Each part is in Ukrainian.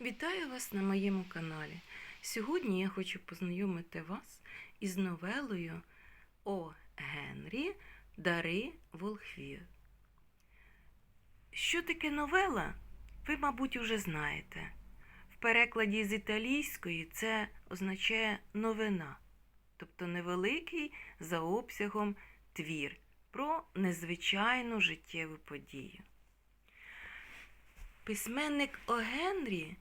Вітаю вас на моєму каналі. Сьогодні я хочу познайомити вас із новелою О. Генрі Дари Волхвів. Що таке новела, ви, мабуть, уже знаєте. В перекладі з італійської це означає новина, тобто невеликий за обсягом твір про незвичайну життєву подію. Письменник О. Генрі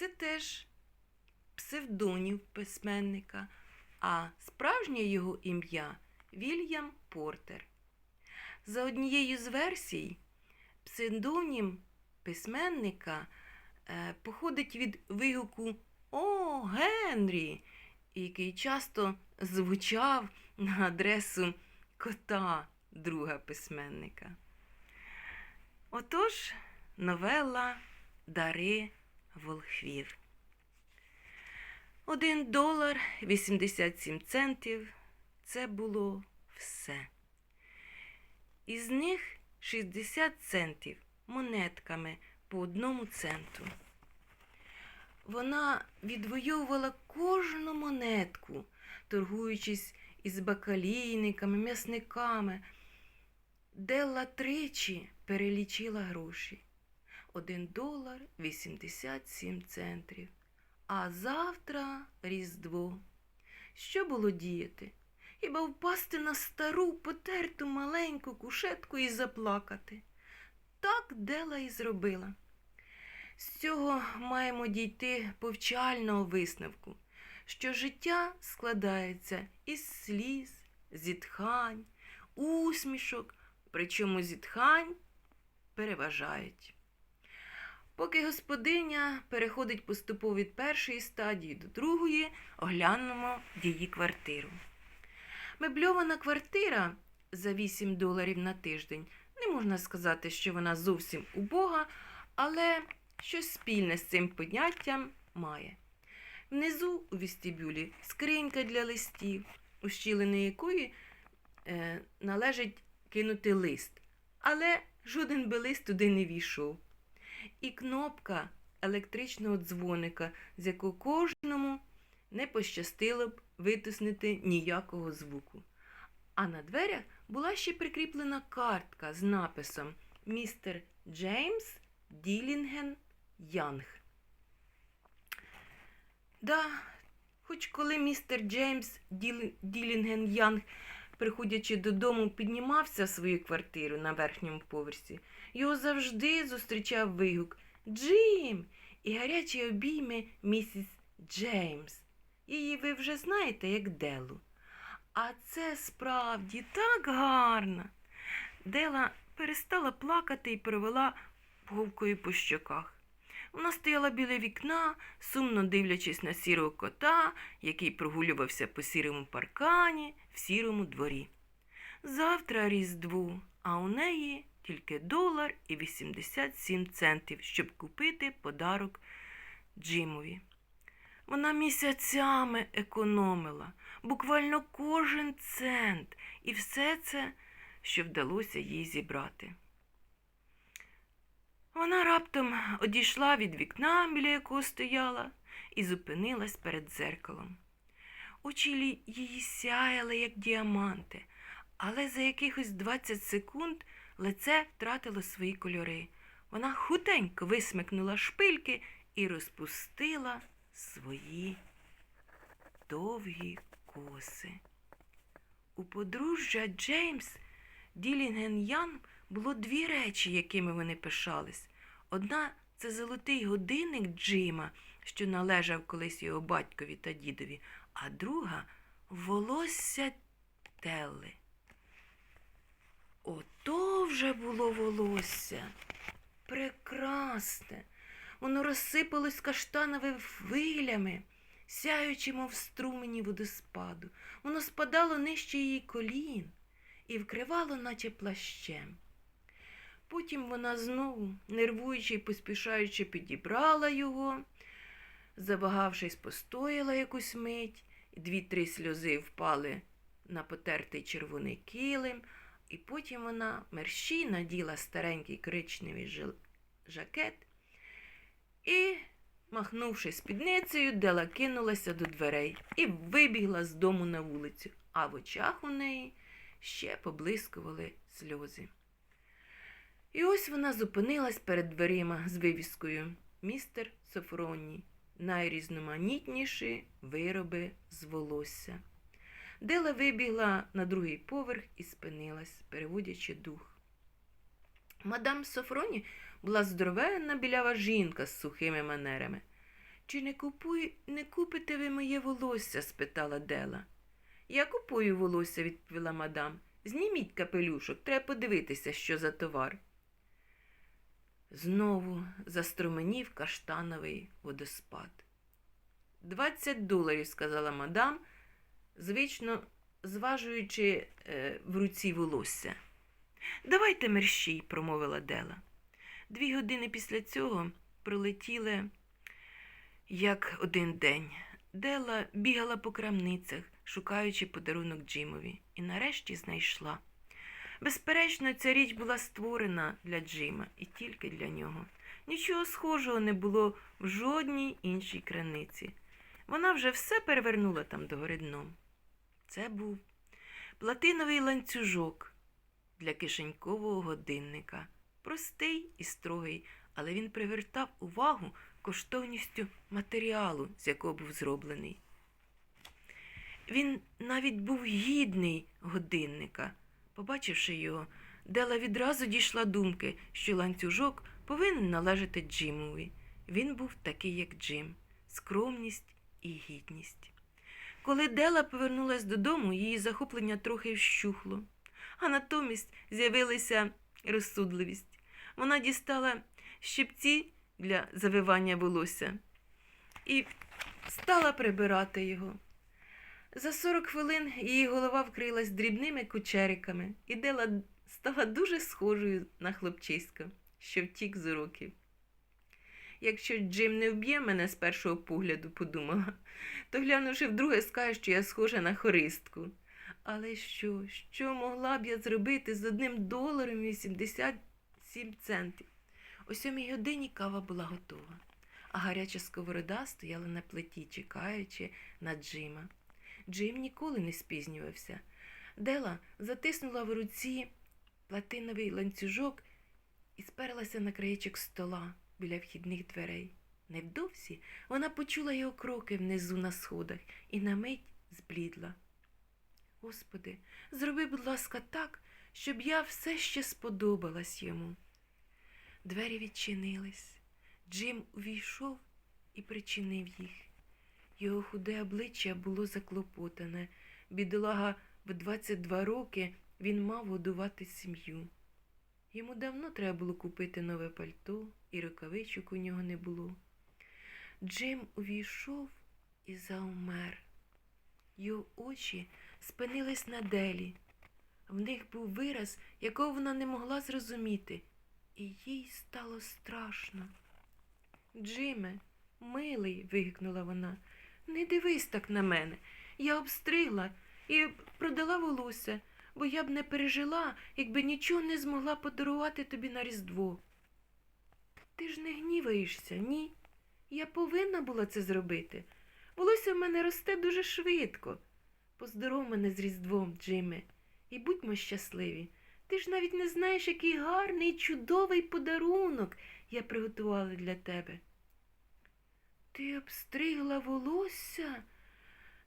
це теж псевдонім письменника, а справжнє його ім'я Вільям Портер. За однією з версій, псевдонім письменника е, походить від вигуку О, Генрі, який часто звучав на адресу кота друга письменника. Отож, новела Дари волхвів. Один долар 87 центів це було все. Із них 60 центів монетками по одному центу. Вона відвоювала кожну монетку, торгуючись із бакалійниками, м'ясниками. Делла тричі перелічила гроші. Один долар 87 центів. А завтра Різдво. Що було діяти? Хіба впасти на стару, потерту маленьку кушетку і заплакати? Так Дела і зробила. З цього маємо дійти повчального висновку, що життя складається із сліз, зітхань, усмішок, причому зітхань переважають. Поки господиня переходить поступово від першої стадії до другої, оглянемо її квартиру. Мебльована квартира за 8 доларів на тиждень. Не можна сказати, що вона зовсім убога, але щось спільне з цим поняттям має. Внизу у вестибюлі скринька для листів, у щілини якої е, належить кинути лист, але жоден би лист туди не війшов і кнопка електричного дзвоника, з якого кожному не пощастило б витиснути ніякого звуку. А на дверях була ще прикріплена картка з написом Містер Джеймс Ділінген Янг. Да, хоч коли містер Джеймс Діл- Ділінген Янг, приходячи додому, піднімався в свою квартиру на верхньому поверсі, його завжди зустрічав вигук Джим і гарячі обійми місіс Джеймс. Її ви вже знаєте, як Делу. А це справді так гарно. Дела перестала плакати і провела говкою по щоках. Вона стояла біля вікна, сумно дивлячись на сірого кота, який прогулювався по сірому паркані в сірому дворі. Завтра Різдво, а у неї тільки долар і 87 центів, щоб купити подарок Джимові. Вона місяцями економила, буквально кожен цент, і все це, що вдалося їй зібрати. Вона раптом одійшла від вікна, біля якого стояла, і зупинилась перед дзеркалом. Очі її сяяли, як діаманти, але за якихось 20 секунд лице втратило свої кольори. Вона хутенько висмикнула шпильки і розпустила свої довгі коси. У подружжя Джеймс Ділінген Ян було дві речі, якими вони пишались. Одна це золотий годинник Джима, що належав колись його батькові та дідові, а друга волосся Телли. Ото вже було волосся. Прекрасне. Воно розсипалось каштановими хвилями, сяючи, мов струмені водоспаду. Воно спадало нижче її колін і вкривало, наче плащем. Потім вона знову, нервуючи і поспішаючи, підібрала його, завагавшись, постояла якусь мить, дві-три сльози впали на потертий червоний килим, і потім вона мерщій наділа старенький коричневий жакет і Махнувши спідницею, Дела кинулася до дверей і вибігла з дому на вулицю, а в очах у неї ще поблискували сльози. І ось вона зупинилась перед дверима з вивіскою Містер Софроні. Найрізноманітніші вироби з волосся. Дела вибігла на другий поверх і спинилась, переводячи дух. Мадам Софроні була здоровенна білява жінка з сухими манерами. Чи не купуй, не купите ви моє волосся? спитала Дела. Я купую волосся, відповіла мадам. Зніміть капелюшок, треба подивитися, що за товар. Знову заструменів каштановий водоспад. Двадцять доларів, сказала мадам, звично зважуючи е, в руці волосся. Давайте мерщій, промовила Дела. Дві години після цього пролетіли як один день. Дела бігала по крамницях, шукаючи подарунок Джимові, і нарешті знайшла. Безперечно, ця річ була створена для Джима і тільки для нього. Нічого схожого не було в жодній іншій краниці. Вона вже все перевернула там догори дном. Це був платиновий ланцюжок для кишенькового годинника. Простий і строгий, але він привертав увагу коштовністю матеріалу, з якого був зроблений. Він навіть був гідний годинника. Побачивши його, Дела відразу дійшла думки, що ланцюжок повинен належати Джимові. Він був такий, як Джим, скромність і гідність. Коли Дела повернулась додому, її захоплення трохи вщухло, а натомість з'явилася розсудливість. Вона дістала щипці для завивання волосся і стала прибирати його. За 40 хвилин її голова вкрилась дрібними кучериками, і Дела стала дуже схожою на хлопчиська, що втік з уроків. Якщо Джим не вб'є мене з першого погляду, подумала, то глянувши вдруге, скаже, що я схожа на хористку. Але що, що могла б я зробити з одним доларом і 87 центів? О сьомій годині кава була готова, а гаряча сковорода стояла на плиті, чекаючи на Джима. Джим ніколи не спізнювався. Дела затиснула в руці платиновий ланцюжок і сперлася на краєчок стола біля вхідних дверей. Невдовзі вона почула його кроки внизу на сходах і на мить зблідла. Господи, зроби, будь ласка, так, щоб я все ще сподобалась йому. Двері відчинились. Джим увійшов і причинив їх. Його худе обличчя було заклопотане. Бідолага в 22 роки він мав годувати сім'ю. Йому давно треба було купити нове пальто, і рукавичок у нього не було. Джим увійшов і заумер. Його очі спинились на делі. В них був вираз, якого вона не могла зрозуміти, і їй стало страшно. Джиме, милий, вигукнула вона, не дивись так на мене. Я обстригла і продала волосся, бо я б не пережила, якби нічого не змогла подарувати тобі на Різдво. Ти ж не гніваєшся, ні? Я повинна була це зробити. Волосся в мене росте дуже швидко. Поздоров мене з Різдвом, Джиме, і будьмо щасливі. Ти ж навіть не знаєш, який гарний, чудовий подарунок я приготувала для тебе. Ти обстригла волосся?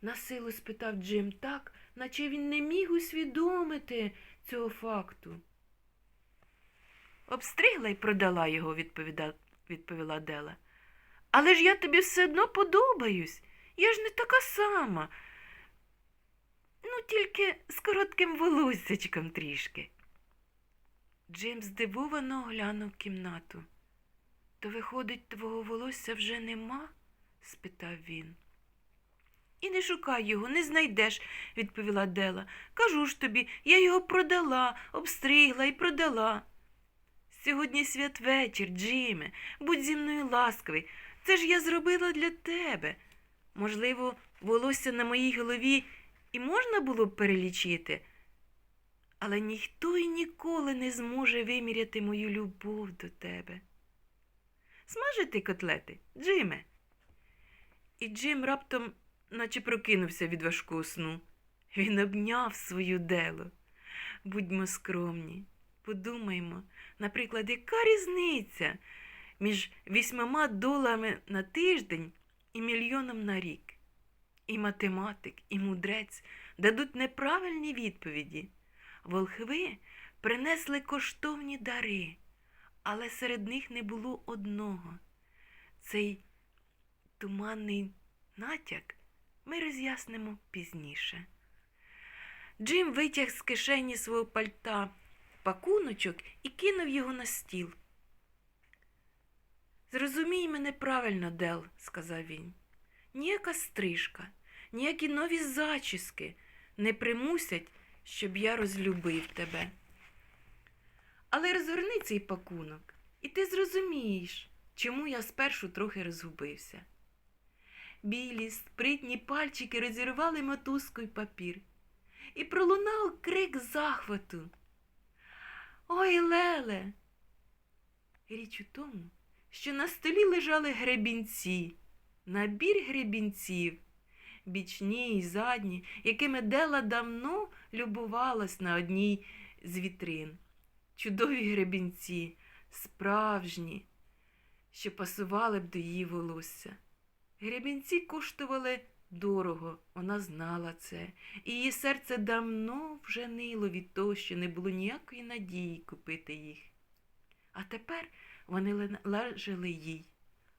насилу спитав Джим так, наче він не міг усвідомити цього факту. Обстригла і продала його, відповіла Дела. Але ж я тобі все одно подобаюсь. Я ж не така сама. Ну, тільки з коротким волоссячком трішки. Джим здивовано оглянув кімнату. То, виходить, твого волосся вже нема? спитав він. І не шукай його, не знайдеш, відповіла Дела. Кажу ж тобі, я його продала, обстригла і продала. Сьогодні святвечір, Джиме, будь зі мною ласкавий. Це ж я зробила для тебе. Можливо, волосся на моїй голові і можна було б перелічити, але ніхто і ніколи не зможе виміряти мою любов до тебе. Смажити котлети, Джиме? І Джим раптом, наче прокинувся від важкого сну. Він обняв свою дело. Будьмо скромні, подумаймо, наприклад, яка різниця між вісьмома доларами на тиждень і мільйоном на рік. І математик, і мудрець дадуть неправильні відповіді. Волхви принесли коштовні дари, але серед них не було одного. Цей туманний натяк ми роз'яснимо пізніше. Джим витяг з кишені свого пальта пакуночок і кинув його на стіл. Зрозумій мене правильно, Дел, сказав він. Ніяка стрижка, ніякі нові зачіски не примусять, щоб я розлюбив тебе. Але розгорни цей пакунок, і ти зрозумієш, чому я спершу трохи розгубився. Білі, спритні пальчики розірвали мотузкою папір, і пролунав крик захвату. Ой, Леле! Річ у тому, що на столі лежали гребінці, набір гребінців, бічні й задні, якими Дела давно любувалась на одній з вітрин. Чудові гребінці, справжні, що пасували б до її волосся. Гребінці коштували дорого, вона знала це, і її серце давно вже нило від того, що не було ніякої надії купити їх. А тепер вони лежали їй.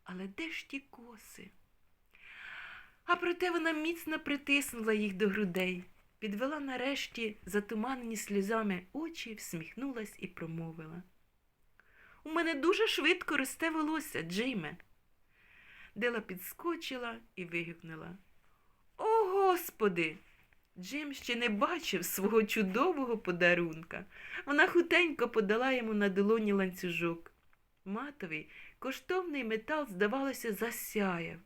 Але де ж ті коси? А проте вона міцно притиснула їх до грудей, підвела нарешті затуманені сльозами очі, всміхнулась і промовила. У мене дуже швидко росте волосся, Джиме. Дела підскочила і вигукнула. О, Господи! Джим ще не бачив свого чудового подарунка. Вона хутенько подала йому на долоні ланцюжок. Матовий, коштовний метал, здавалося, засяяв.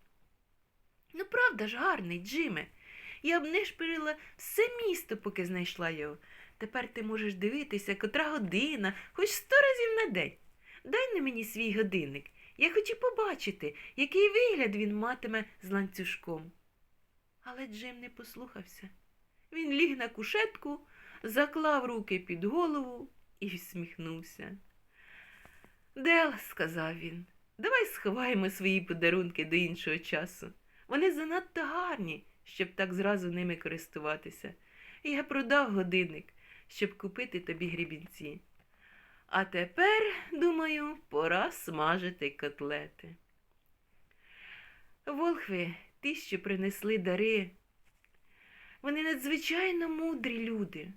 Ну, правда ж, гарний, Джиме. Я обнишпирила все місто, поки знайшла його. Тепер ти можеш дивитися, котра година, хоч сто разів на день. Дай на мені свій годинник. Я хочу побачити, який вигляд він матиме з ланцюжком. Але Джим не послухався. Він ліг на кушетку, заклав руки під голову і всміхнувся. Дел, сказав він, давай сховаємо свої подарунки до іншого часу. Вони занадто гарні, щоб так зразу ними користуватися. Я продав годинник, щоб купити тобі грібінці. А тепер, думаю, пора смажити котлети. Волхви, ті, що принесли дари, вони надзвичайно мудрі люди.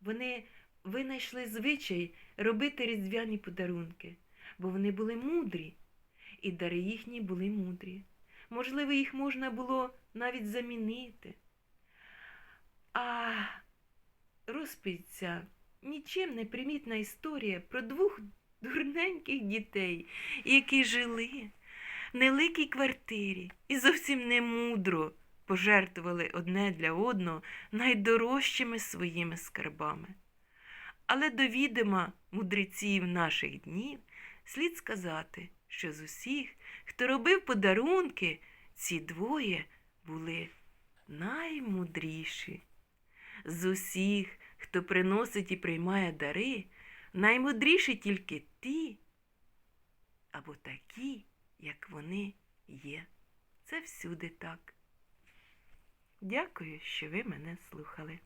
Вони винайшли звичай робити різдвяні подарунки, бо вони були мудрі, і дари їхні були мудрі. Можливо, їх можна було навіть замінити. А розповідь ця нічим не примітна історія про двох дурненьких дітей, які жили в невеликій квартирі і зовсім не мудро пожертвували одне для одного найдорожчими своїми скарбами. Але до відома мудреців наших днів слід сказати, що з усіх, хто робив подарунки, ці двоє були наймудріші. З усіх, хто приносить і приймає дари, наймудріші тільки ті або такі, як вони є. Це всюди так. Дякую, що ви мене слухали.